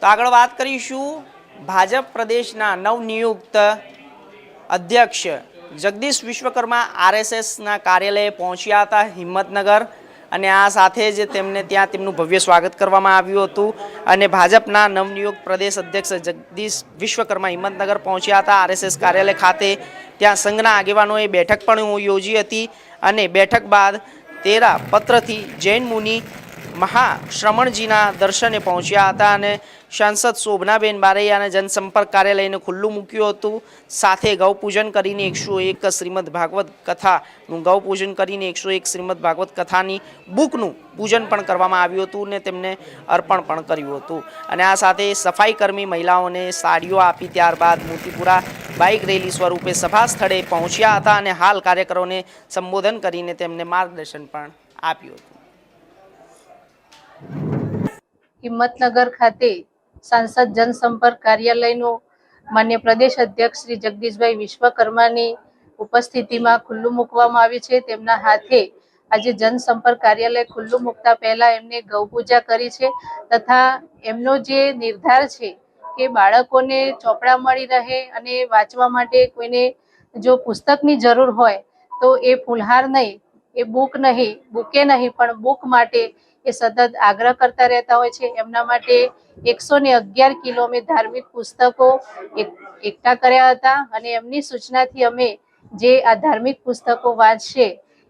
તો આગળ વાત કરીશું ભાજપ પ્રદેશના નવનિયુક્ત અધ્યક્ષ જગદીશ વિશ્વકર્મા આરએસએસના કાર્યાલયે પહોંચ્યા હતા હિંમતનગર અને આ સાથે જ તેમને ત્યાં તેમનું ભવ્ય સ્વાગત કરવામાં આવ્યું હતું અને ભાજપના નવનિયુક્ત પ્રદેશ અધ્યક્ષ જગદીશ વિશ્વકર્મા હિંમતનગર પહોંચ્યા હતા આરએસએસ કાર્યાલય ખાતે. ત્યાં સંઘના આગેવાનોએ બેઠક પણ યોજી હતી અને બેઠક બાદ તેરા પત્રથી જૈન મુનિ મહાશ્રમણજીના દર્શને પહોંચ્યા હતા અને સાંસદ શોભનાબેન બારૈયાને જનસંપર્ક કાર્યાલયને ખુલ્લું મૂક્યું હતું. સાથે ગૌપૂજન કરીને એકસો એક શ્રીમદ ભાગવત કથાનું ગૌપૂજન કરીને એકસો એક શ્રીમદ ભાગવત કથાની બુકનું પૂજન પણ કરવામાં આવ્યું હતું અને તેમને અર્પણ પણ કર્યું હતું. અને આ સાથે સફાઈ કર્મી મહિલાઓને સાડીઓ આપી ત્યારબાદ મોતીપુરા બાઇક રેલી સ્વરૂપે સભા સ્થળે પહોંચ્યા હતા અને હાલ કાર્યકરોને સંબોધન કરીને તેમને માર્ગદર્શન પણ આપ્યું હતું. હિંમતનગર ખાતે સાંસદ જનસંપર્ક કાર્યાલયનું માન્ય પ્રદેશ અધ્યક્ષ શ્રી જગદીશભાઈ વિશ્વકર્માની ઉપસ્થિતિમાં ખુલ્લું મૂકવામાં આવ્યું છે. તેમના હાથે આજે જનસંપર્ક કાર્યાલય ખુલ્લું મૂકતા પહેલા એમને ગૌપૂજા કરી છે તથા એમનો જે નિર્ધાર છે કે બાળકોને ચોપડા મળી રહે અને વાંચવા માટે કોઈને જો પુસ્તકની જરૂર હોય તો એ ફુલહાર નહીં, એ બુક નહીં, બુકે નહીં, પણ બુક માટે એ સતત આગ્રહ કરતા રહેતા હોય છે. એમના માટે એકસો ને અગિયાર કિલો ધાર્મિક પુસ્તકો એકઠા કર્યા હતા અને એમની સૂચનાથી અમે જે આ ધાર્મિક પુસ્તકો વાંચશે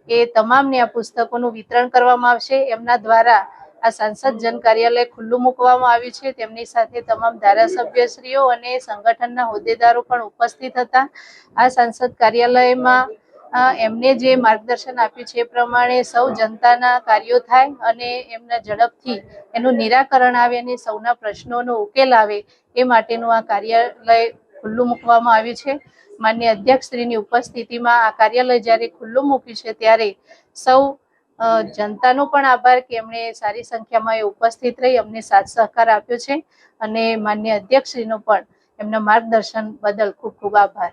એ તમામને આ પુસ્તકોનું વિતરણ કરવામાં આવશે. એમના દ્વારા આ સાંસદ જન કાર્યાલય ખુલ્લું મૂકવામાં આવ્યું છે. તેમની સાથે તમામ ધારાસભ્યશ્રીઓ અને સંગઠનના હોદ્દેદારો પણ ઉપસ્થિત હતા. આ સાંસદ કાર્યાલયમાં એમને જે માર્ગદર્શન આપ્યું છે એ પ્રમાણે સૌ જનતાના કાર્યો થાય અને એમના ઝડપથી એનું નિરાકરણ આવે અને સૌના પ્રશ્નોનો ઉકેલ આવે એ માટેનું આ કાર્યાલય ખુલ્લું મૂકવામાં આવ્યું છે. માન્ય અધ્યક્ષશ્રીની ઉપસ્થિતિમાં આ કાર્યાલય જ્યારે ખુલ્લું મૂક્યું છે ત્યારે સૌ જનતાનો પણ આભાર કે એમણે સારી સંખ્યામાં એ ઉપસ્થિત રહી, અમને સાથ સહકાર આપ્યો છે અને માન્ય અધ્યક્ષશ્રીનો પણ એમના માર્ગદર્શન બદલ ખૂબ ખૂબ આભાર.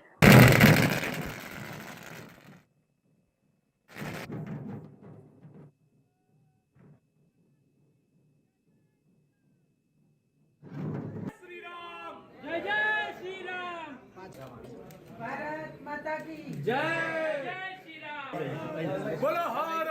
ભારત માતા કી જય. જય શ્રી રામ. બોલો હર